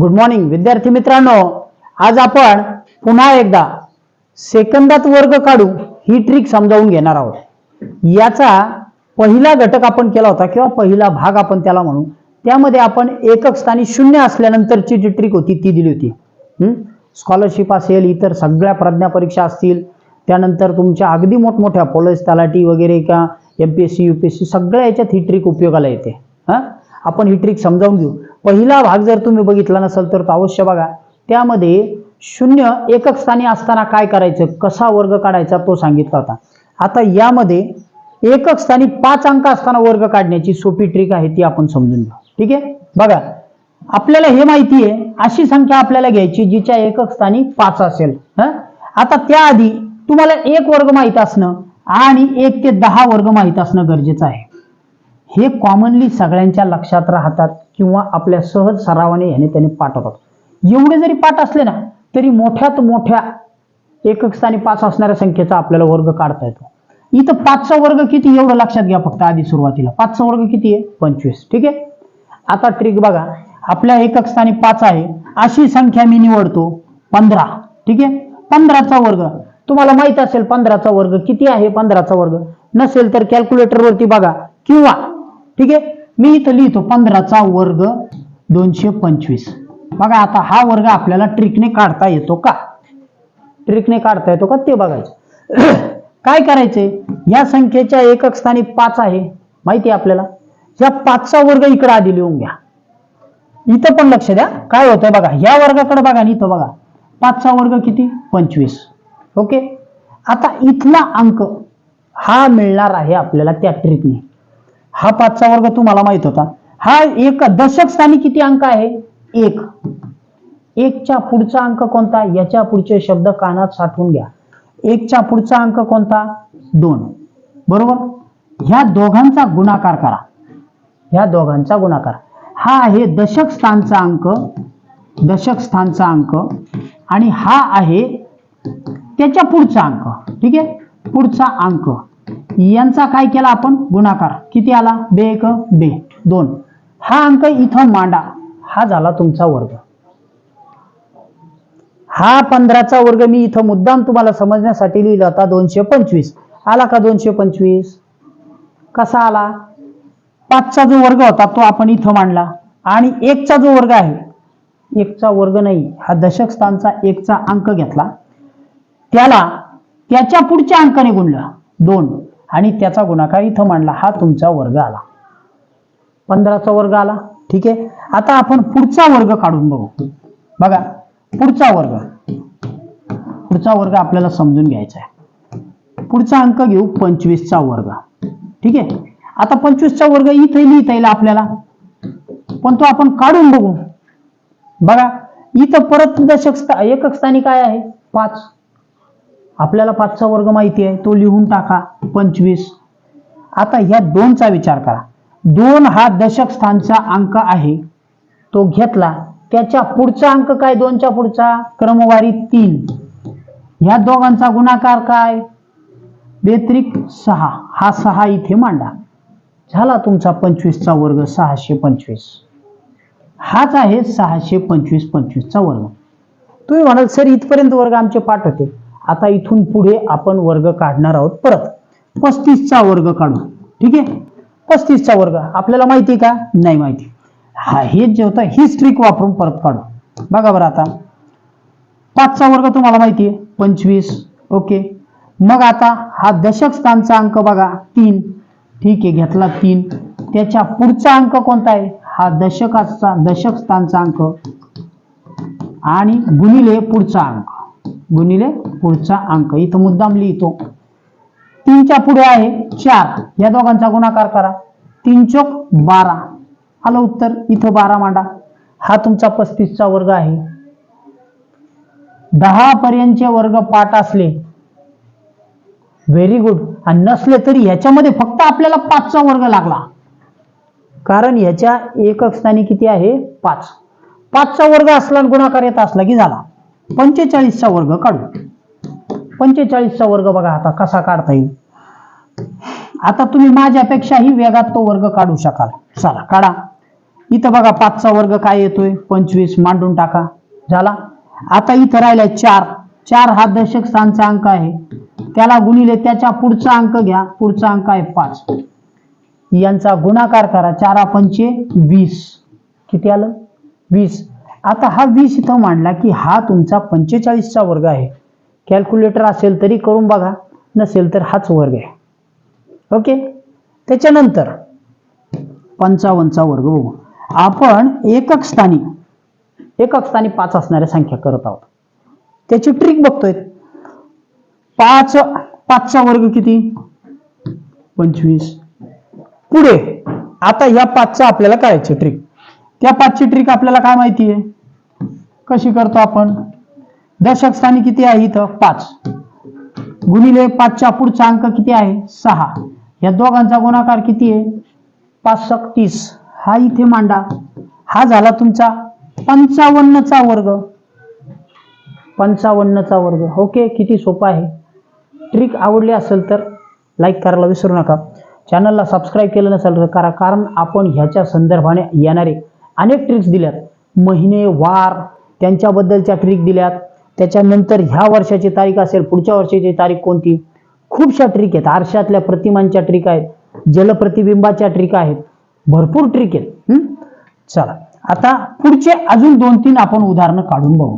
Good morning विद्यार्थी मित्रांनो. आज आपण पुन्हा एकदा सेकंदात वर्ग काढू ही ट्रिक समजावून घेणार आहोत. याचा पहिला घटक आपण केला होता किंवा पहिला भाग आपण त्याला म्हणू. त्यामध्ये आपण एकक स्थानी शून्य असल्यानंतरची जी ट्रिक होती ती दिली होती. स्कॉलरशिप असेल इतर सगळ्या प्रज्ञा परीक्षा असतील त्यानंतर तुमच्या अगदी मोठमोठ्या पोलीस तलाठी वगैरे का M P S C U P S C सगळ्या याच्यात ही ट्रिक उपयोगाला येते. हां? आपण ही ट्रिक समजावून घेऊ. पहिला भाग जर तुम्ही बघितला नसेल तर तो अवश्य बघा. त्यामध्ये शून्य एकक स्थानी असताना काय करायचं? कसा वर्ग काढायचा तो सांगितला होता. आता यामध्ये एकक स्थानी पाच अंक असताना वर्ग काढण्याची सोपी ट्रिक आहे ती आपण समजून घेऊ. ठीक आहे? बघा. आपल्याला हे माहिती आहे. अशी संख्या आपल्याला घ्यायची जिच्या एकक स्थानी पाच असेल. हं? आता त्याआधी तुम्हाला एक वर्ग माहीत असणं आणि एक ते दहा वर्ग माहीत असणं गरजेचं आहे. हे कॉमनली सगळ्यांच्या लक्षात राहतात किंवा आपल्या सहज सरावाने ह्याने त्याने पाठवतात. एवढे जरी पाठ असले ना तरी मोठ्यात मोठ्या एकक स्थानी पाच असणाऱ्या संख्येचा आपल्याला वर्ग काढता येतो. इथं पाचचा वर्ग किती एवढं लक्षात घ्या फक्त आधी सुरुवातीला. पाचचा वर्ग किती आहे? पंचवीस. ठीक आहे? आता ट्रिक बघा. आपल्या एकक स्थानी पाच आहे. अशी संख्या मी निवडतो. पंधरा. ठीक आहे? पंधराचा वर्ग. तुम्हाला माहीत असेल पंधराचा वर्ग किती आहे? पंधराचा वर्ग. नसेल तर कॅल्क्युलेटरवरती बघा. किंवा ठीक आहे? मी इथं लिहितो पंधराचा वर्ग दोनशे पंचवीस. बघा आता हा वर्ग आपल्याला ट्रिकने काढता येतो का? ट्रिकने काढता येतो का? ते बघायचं. काय करायचे या संख्येच्या एकक स्थानी पाच आहे. माहिती आहे आपल्याला? या पाचचा वर्ग इकडे आधी लिहून घ्या. इथं पण लक्ष द्या. काय होतंय बघा? या वर्गाकडे बघा आणि इथं बघा. पाचचा वर्ग किती? पंचवीस. ओके? आता इथला अंक हा मिळणार आहे आपल्याला त्या ट्रिकने हा पाचचा वर्ग तुम्हाला माहीत होता. हा एक दशक स्थानी किती अंक आहे? एक. एकच्या पुढचा अंक कोणता? याच्या पुढचे शब्द कानात साठवून घ्या. एकच्या पुढचा अंक कोणता? दोन. बरोबर? ह्या दोघांचा गुणाकार करा. ह्या दोघांचा गुणाकार. हा आहे दशक स्थानचा अंक दशक स्थानचा अंक आणि हा आहे त्याच्या पुढचा अंक. ठीक आहे? पुढचा अंक. यांचा काय केला आपण? गुणाकार. किती आला? बे एक बे. दोन. हा अंक इथं मांडा. हा झाला तुमचा वर्ग. हा पंधराचा वर्ग मी इथं मुद्दाम तुम्हाला समजण्यासाठी लिहिला होता दोनशे पंचवीस. आला का दोनशे पंचवीस? कसा आला? पाचचा जो वर्ग होता तो आपण इथं मांडला. आणि एकचा जो वर्ग आहे एकचा वर्ग नाही हा दशक स्थानचा एकचा अंक घेतला. त्याला त्याच्या पुढच्या अंकाने गुणला. दोन. आणि त्याचा गुणाकार इथं मांडला. हा तुमचा वर्ग आला. पंधराचा वर्ग आला. ठीक आहे? आता आपण पुढचा वर्ग काढून बघू. बघा पुढचा वर्ग. पुढचा वर्ग आपल्याला समजून घ्यायचा आहे. पुढचा अंक घेऊ पंचवीसचा वर्ग. ठीक आहे? आता पंचवीसचा वर्ग इथे लिहिता येईल आपल्याला. पण तो आपण काढून बघू. बघा इथं परत दशक एकक स्थानी काय आहे? पाच. आपल्याला पाचचा वर्ग माहिती आहे तो लिहून टाका पंचवीस. आता ह्या दोनचा विचार करा. दोन हा दशक स्थानचा अंक आहे तो घेतला. त्याच्या पुढचा अंक काय? दोनच्या पुढचा? क्रमवारी तीन. ह्या दोघांचा गुणाकार काय? बेत्रिक सहा. हा सहा इथे मांडा. झाला तुमचा पंचवीसचा वर्ग सहाशे पंचवीस. हाच आहे सहाशे पंचवीस पंचवीसचा वर्ग. तुम्ही म्हणाल सर इथपर्यंत वर्ग आमचे पाठ होते. आता इथून पुढे आपण वर्ग काढणार आहोत. परत पस्तीसचा वर्ग काढू. ठीक आहे? पस्तीसचा वर्ग. आपल्याला माहिती आहे का? नाही माहिती. हा हेच जे होतं हीच ट्रिक वापरून परत काढू. बघा बरं आता. पाचचा वर्ग तुम्हाला माहिती आहे. पंचवीस. ओके. मग आता हा दशक स्थानचा अंक बघा. तीन. ठीक आहे घेतला तीन. त्याच्या पुढचा अंक कोणता आहे? हा दशकाचा दशक स्थानचा अंक. आणि गुणिले पुढचा अंक. गुणिले पुढचा अंक. इथं मुद्दाम लिहितो. तीनच्या पुढे आहे चार. या दोघांचा गुणाकार करा. तीन चोक बारा. आलं उत्तर? इथं बारा मांडा. हा तुमचा पस्तीसचा वर्ग आहे. दहा पर्यंतचे वर्ग पाठ असले व्हेरी गुड. आणि नसले तरी ह्याच्यामध्ये फक्त आपल्याला पाचचा वर्ग लागला. कारण ह्याच्या एकक स्थानी किती आहे? पाच. पाचचा वर्ग असला गुणाकार येत असला की झाला. पंचेचाळीसचा वर्ग काढू. पंचेचाळीसचा वर्ग बघा आता कसा काढता येईल. आता तुम्ही माझ्यापेक्षाही वेगात तो वर्ग काढू शकाल. चला काढा. इथं बघा पाचचा वर्ग काय येतोय? पंचवीस मांडून टाका. झाला? आता इथं राहिलाय चार. चार हा दशक स्थानचा अंक आहे. त्याला गुणिले त्याच्या पुढचा अंक घ्या. पुढचा अंक आहे पाच. यांचा गुणाकार करा. चारा पंचे वीस. किती आलं? वीस. आता हा वीस इथं मांडला की हा तुमचा पंचेचाळीसचा वर्ग आहे. कॅल्क्युलेटर असेल तरी करून बघा नसेल तर हाच वर्ग आहे. ओके त्याच्यानंतर पंचावन्नचा वर्ग बघू. आपण एकक स्थानी एकक स्थानी पाच असणाऱ्या संख्या करत आहोत. त्याची ट्रिक बघतोय. पाच पाचचा वर्ग किती? पंचवीस. पुढे आता ह्या पाचचा आपल्याला करायची ट्रिक त्या पाचची ट्रिक आपल्याला काय माहिती आहे? कशी करतो आपण? दशक स्थानी किती आहे इथं? पाच. गुणिले पाचच्या पुढचा अंक किती आहे? सहा. या दोघांचा गुणाकार किती आहे? पाच तीस. हा इथे मांडा. हा झाला तुमचा पंचावन्नचा वर्ग. पंचावन्नचा वर्ग. ओके किती सोपा आहे. ट्रिक आवडली असेल तर लाईक करायला विसरू नका. चॅनलला सबस्क्राईब केलं नसेल तर करा कारण आपण ह्याच्या संदर्भाने येणारे अनेक ट्रिक्स दिल्यात. महिने वार त्यांच्याबद्दलच्या ट्रिक दिल्यात. त्याच्यानंतर ह्या वर्षाची तारीख असेल पुढच्या वर्षाची तारीख कोणती? खूपशा ट्रिक आहेत. आरशातल्या प्रतिमांच्या ट्रिक आहेत. जलप्रतिबिंबाच्या ट्रिक आहेत. भरपूर ट्रिक आहेत. चला. आता पुढचे अजून दोन तीन आपण उदाहरणं काढून बघू.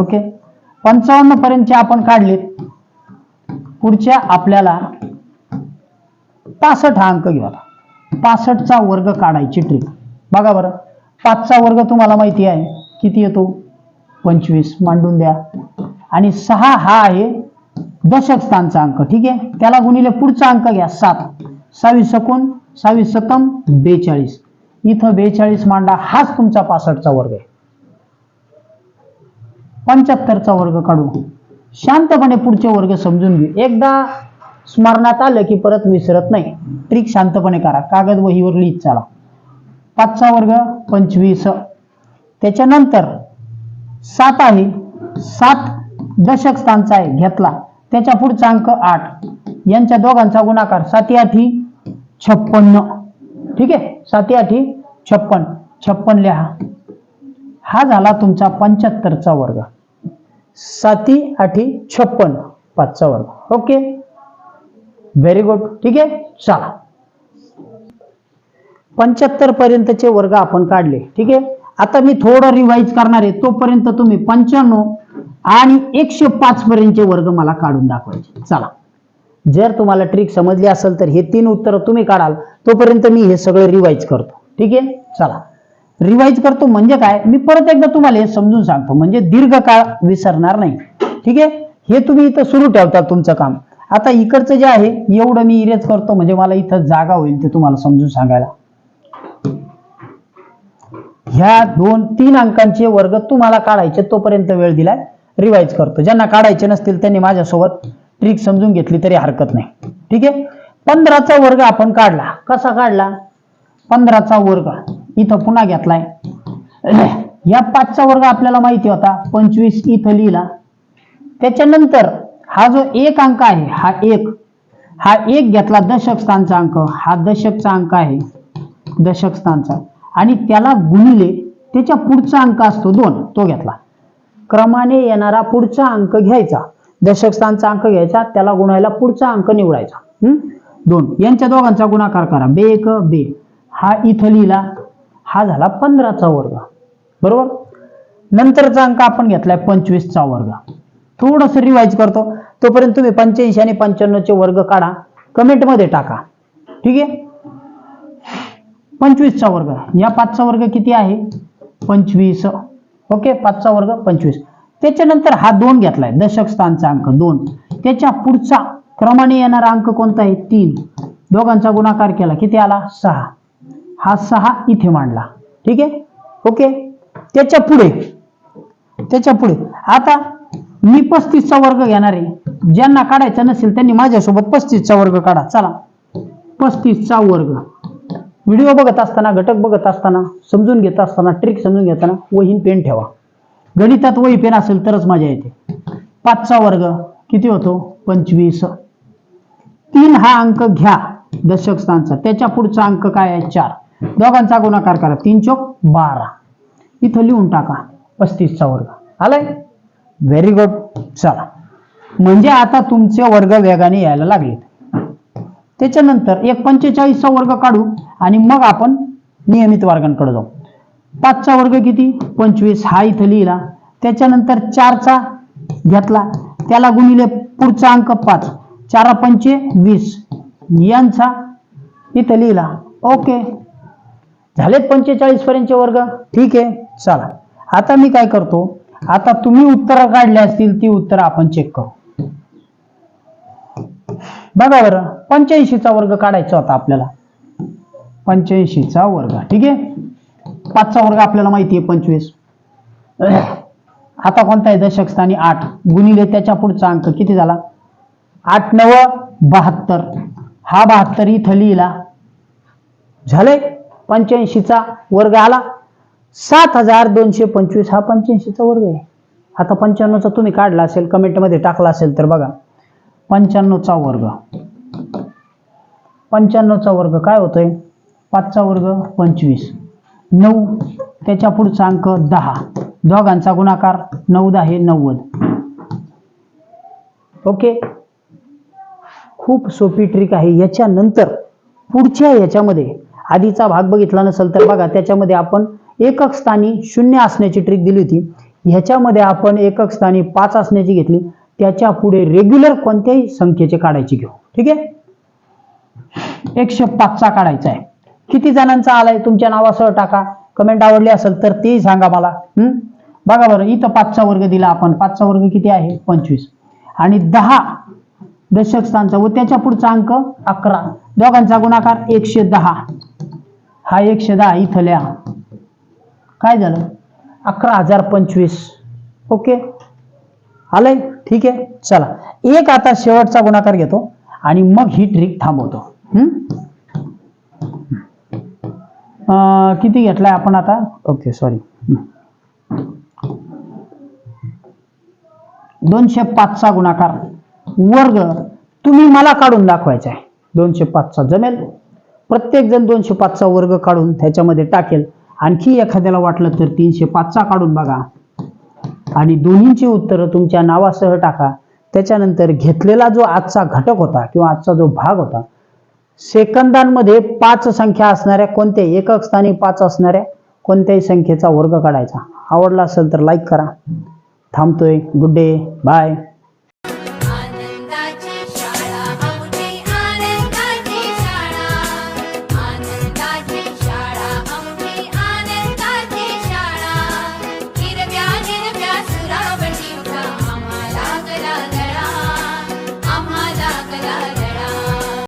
ओके? पंचावन्न पर्यंतचे आपण काढलेत. पुढच्या आपल्याला पासष्ट हा अंक घेऊ आता पासष्टचा वर्ग काढायची ट्रिक बघा बरं. पाचचा वर्ग तुम्हाला माहिती आहे. किती येतो? पंचवीस. मांडून द्या. आणि सहा हा आहे दशक स्थानचा अंक. ठीक आहे? त्याला गुणिले पुढचा अंक घ्या. सात. सहावीस सकून सहावीस सतम बेचाळीस. इथं बेचाळीस मांडा. हाच तुमचा पासष्टचा वर्ग आहे. पंच्याहत्तरचा वर्ग काढू. शांतपणे पुढचे वर्ग समजून घेऊ. एकदा स्मरणात आलं की परत विसरत नाही. ट्रिक शांतपणे करा. कागद वहीवर लिहित चाला. पाचचा वर्ग पंचवीस. त्याच्यानंतर सात आहे. सात दशक स्थानचा आहे घेतला. त्याच्या पुढचा अंक आठ. यांच्या दोघांचा गुणाकार साती आठी छप्पन्न. ठीक आहे? साती आठी छप्पन छप्पन लिहा. हा झाला तुमचा पंच्याहत्तरचा वर्ग. साती आठी छप्पन पाचचा वर्ग. ओके? व्हेरी गुड ठीक आहे? चला. पंच्याहत्तर पर्यंतचे वर्ग आपण काढले. ठीक आहे? आता मी थोडं रिवाईज करणार आहे. तोपर्यंत तुम्ही पंच्याण्णव आणि एकशे पाच पर्यंतचे वर्ग मला काढून दाखवायचे. चला. जर तुम्हाला ट्रिक समजली असेल तर हे तीन उत्तर तुम्ही काढाल. तोपर्यंत मी हे सगळं रिवाईज करतो. ठीक आहे? चला. रिवाईज करतो म्हणजे काय? मी परत एकदा तुम्हाला हे समजून सांगतो. म्हणजे दीर्घकाळ विसरणार नाही. ठीक आहे? हे तुम्ही इथं सुरू ठेवता तुमचं काम. आता इकडचं जे आहे एवढं मी इरेज करतो. म्हणजे मला इथं जागा होईल ते तुम्हाला समजून सांगायला. ह्या दोन तीन अंकांचे वर्ग तुम्हाला काढायचे तोपर्यंत वेळ दिलाय. रिवाईज करतो. ज्यांना काढायचे नसतील त्यांनी माझ्यासोबत ट्रिक समजून घेतली तरी हरकत नाही. ठीक आहे? पंधराचा वर्ग आपण काढला. कसा काढला? पंधराचा वर्ग. इथं पुन्हा घेतलाय. या पाचचा वर्ग आपल्याला माहिती होता. पंचवीस इथं लिहिला. त्याच्यानंतर हा जो एक अंक आहे हा एक हा एक घेतला दशक स्थानचा अंक. हा दशकचा अंक आहे. दशक स्थानचा. आणि त्याला गुणिले त्याच्या पुढचा अंक असतो दोन तो घेतला. क्रमाने येणारा पुढचा अंक घ्यायचा. दशक स्थानचा अंक घ्यायचा त्याला गुणायला पुढचा अंक निवडायचा. दोन. यांच्या दोघांचा गुणाकार करा. बे एक बे. हा इथं लिहिला. हा झाला पंधराचा वर्ग. बरोबर? नंतरचा अंक आपण घेतलाय पंचवीसचा वर्ग. थोडस रिवाईज करतो. तोपर्यंत तुम्ही पंच्याऐंशी आणि पंच्याण्णवचे वर्ग काढा. कमेंटमध्ये टाका. ठीक आहे? पंचवीसचा वर्ग. या पाचचा वर्ग किती आहे? पंचवीस. ओके पाचचा वर्ग पंचवीस. त्याच्यानंतर हा दोन घेतलाय. दशक स्थानचा अंक दोन. त्याच्या पुढचा क्रमाने येणारा अंक कोणता आहे? तीन. दोघांचा गुणाकार केला. किती आला? सहा. हा सहा इथे मांडला. ठीक आहे? ओके? त्याच्या पुढे. त्याच्या पुढे. आता मी पस्तीसचा वर्ग घेणार आहे. ज्यांना काढायचा नसेल त्यांनी माझ्यासोबत पस्तीसचा वर्ग काढा. चला. पस्तीसचा वर्ग. व्हिडिओ बघत असताना घटक बघत असताना समजून घेत असताना ट्रिक समजून घेताना वहीन पेन ठेवा. गणितात वही पेन असेल तरच मजा येते पाचचा वर्ग किती होतो? पंचवीस. तीन हा अंक घ्या दशक स्थानचा. त्याच्या पुढचा अंक काय आहे? चार. दोघांचा गुणाकार करा. तीन चोक बारा. इथं लिहून टाका. पस्तीसचा वर्ग. आलाय? व्हेरी गुड चला. म्हणजे आता तुमचे वर्ग वेगाने यायला लागले त्याच्यानंतर एक पंचेचाळीसचा वर्ग काढू आणि मग आपण नियमित वर्गांकडे जाऊ. पाचचा वर्ग किती? पंचवीस. हा इथं लिहिला. त्याच्यानंतर चारचा घेतला. त्याला गुणिले पुढचा अंक पाच. चारा पंचे वीस. यांचा इथं लिहिला. ओके. झालेत पंचेचाळीस पर्यंतचे वर्ग? ठीक आहे. चला. आता मी काय करतो? आता तुम्ही उत्तरं काढली असतील ती उत्तरं आपण चेक करू. बघा बरं पंच्याऐंशीचा वर्ग काढायचा होता आपल्याला. पंच्याऐंशीचा वर्ग ठीक आहे? पाचचा वर्ग आपल्याला माहिती आहे पंचवीस. आता कोणता आहे? दशक स्थानी आठ. गुणिले त्याच्या पुढचा अंक किती झाला? आठ नव बहात्तर. हा बहात्तर इथं लिहिला. झाले पंच्याऐंशीचा वर्ग आला. सात हजार दोनशे पंचवीस हा पंच्याऐंशीचा वर्ग आहे. आता पंच्याण्णवचा तुम्ही काढला असेल कमेंटमध्ये टाकला असेल तर बघा. पंच्याण्णवचा वर्ग. पंच्याण्णवचा वर्ग काय होतोय? पाचचा वर्ग पंचवीस. नऊ त्याच्या पुढचा अंक दहा. दोघांचा गुणाकार नऊ दहा हे नव्वद. ओके? खूप सोपी ट्रिक आहे. याच्यानंतर पुढच्या याच्यामध्ये आधीचा भाग बघितला नसेल तर बघा त्याच्यामध्ये आपण एकक स्थानी शून्य असण्याची ट्रिक दिली होती. ह्याच्यामध्ये आपण एकक स्थानी पाच असण्याची घेतली. त्याच्या पुढे रेग्युलर कोणत्याही संख्येचे काढायचे घेऊ. ठीक आहे? एकशे पाचचा काढायचा आहे. किती जणांचा आलाय तुमच्या नावासह टाका. कमेंट आवडली असेल तर तेही सांगा मला. हम्म? बघा बरं इथं पाचचा वर्ग दिला आपण. पाचचा वर्ग किती आहे? पंचवीस. आणि दहा दशक स्थानचा व त्याच्या पुढचा अंक अकरा. दोघांचा गुणाकार एकशे दहा. हा एकशे दहा इथं लिहा. काय झालं? अकरा हजार पंचवीस. ओके? आलंय? ठीक आहे चला. एक आता शेवटचा गुणाकार घेतो आणि मग ही ट्रिक थांबवतो. हम्म? अं, किती घेतलाय आपण आता? ओके सॉरी दोनशे पाचचा गुणाकार. वर्ग तुम्ही मला काढून दाखवायचा आहे. दोनशे पाचचा जमेल. प्रत्येक जण दोनशे पाचचा वर्ग काढून त्याच्यामध्ये टाकेल. आणखी एखाद्याला वाटलं तर तीनशे पाचचा काढून बघा. आणि दोन्हींची उत्तरं तुमच्या नावासह टाका. त्याच्यानंतर घेतलेला जो आजचा घटक होता किंवा आजचा जो भाग होता सेकंदांमध्ये पाच संख्या असणाऱ्या कोणत्याही एकक स्थानी पाच असणाऱ्या कोणत्याही संख्येचा वर्ग काढायचा. आवडला असेल तर लाईक करा. थांबतोय. Good day bye